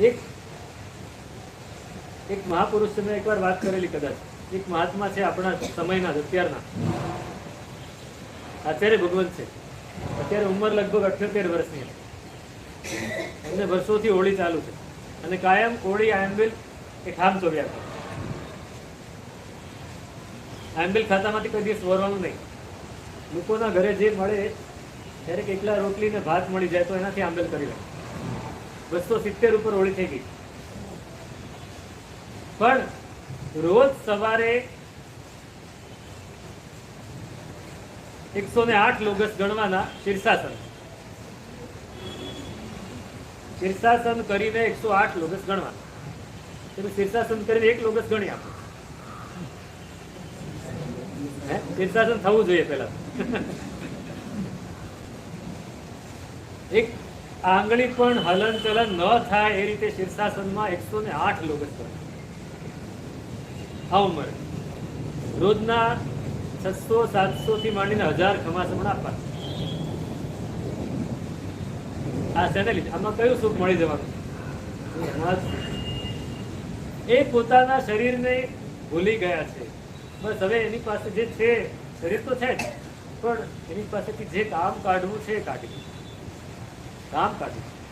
એક એક મહાપુરુષ મેં એકવાર વાત કરેલી કદાચ. એક મહાત્મા છે આપણા સમયના અત્યારના. આચાર્ય ભગવંત છે. અત્યારે ઉંમર લગભગ અઠ્યોતેર વર્ષની. એમને વર્ષોથી હોળી ચાલુ છે. અને કાયમ હોળી આયંબિલ એ ઠામ ચોવ્યા કરે. આયંબિલ ખાતામાંથી કોઈ દિવસ વરવાનું નહીં. લોકોના ઘરે જે મળે ત્યારે એકલા રોટલી ને ભાત મળી જાય તો એનાથી આંબેલ કરી લે. બસો સિત્તેર ઉપર હોળી થઈ ગઈ. પણ રોજ સવારે એકસો ને આઠ લોગસ ગણવાના શીર્ષાસન. શીર્ષાસન કરીને એકસો આઠ લોગસ ગણવાના. એટલે શીર્ષાસન કરીને એક લોગસ ગણી આપો? શીર્ષાસન થવું જોઈએ પેલા એક આંગળી પણ હલન ચલન ન થાય એ રીતે શીર્ષાસનમાં એકસો ને આઠ ગણે આ ઉંમરે રોજના છસો, સાતસો થી માંડીને હજાર ખમાસમણ આપવા આ શેને લીધે આમાં કયું સુખ મળી જવાનું? એ પોતાના શરીરને ભૂલી ગયા છે. બસ હવે એની પાસે જે છે, શરીર તો છે જ, પણ એની પાસેથી જે કામ કાઢવું છે એ કાઢી કામ કાઢી